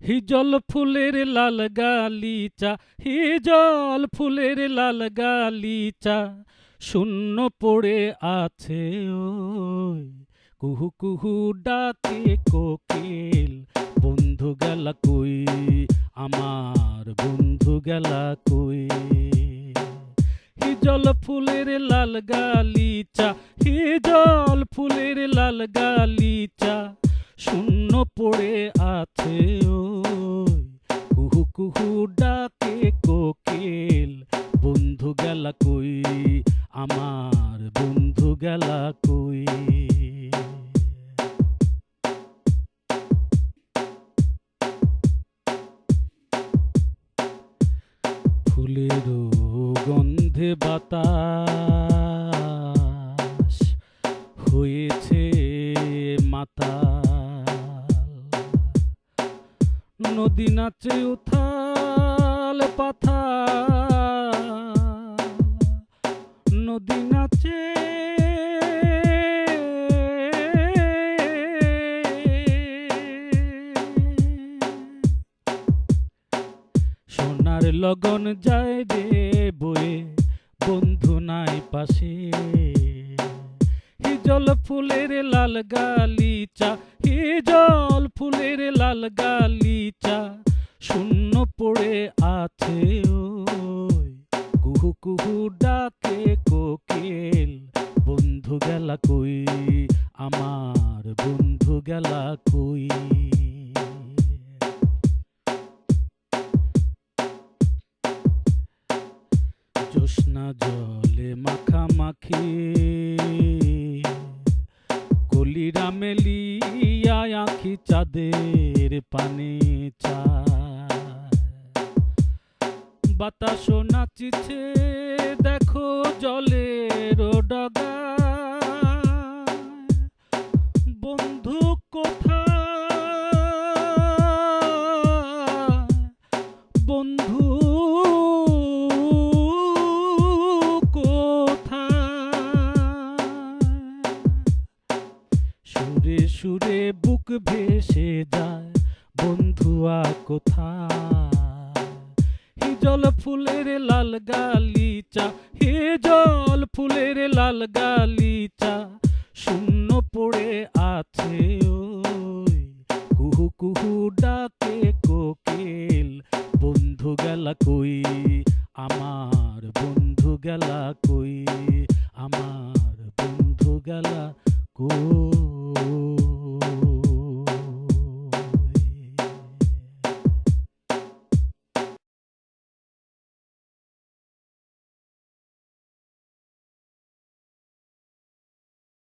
হিজল ফুলের লাল গালিচা হিজল ফুলের লাল গালিচা, শূন্য পড়ে আছে ওই। কুহু কুহু ডাকে কোকিল, বন্ধু গেলা কই? আমার বন্ধু গেলা কই? হিজল ফুলের লাল গালিচা হিজল ফুলের লাল গালিচা, শূন্য পড়ে আছে ওই কুহু ডাকে কোকিল, বন্ধু গেলা কই? আমার বন্ধু গেলা কই? ফুলেরও গন্ধে বাতাস, হয়েছে মাতাল। নদী নাচে উথাল পাথা। নদী নাচে। সোনার লগন যায় রে বয়ে বন্ধু নাই পাশে। হিজল ফুলের লাল গালিচা, হিজল ফুলের লাল গালিচা, শূন্য পড়ে আছে ওই। কুহু কুহু ডাকে কোকিল, বন্ধু গেলা কই? আমার বন্ধু গেলা কই? জোৎস্না জলে মাখামাখি, কলিরা মেলিয়া আঁখি চাঁদের পানে চায় বাতাস নাচিছে, দেখো জলের ডগা বন্ধু কোথায়? বন্ধু কোথায়? সুরে সুরে বুক ভেসে যায়, বন্ধুয়া কোথায়? জল ফুলের লাল গালিচা, হে জল ফুলের লাল গালিচা, শূন্য পড়ে আছে ওই। কুহু কুহু ডাকে কোকিল, বন্ধু গেলা কই? আমার বন্ধু গেলা কই? আমার বন্ধু গেলা কই?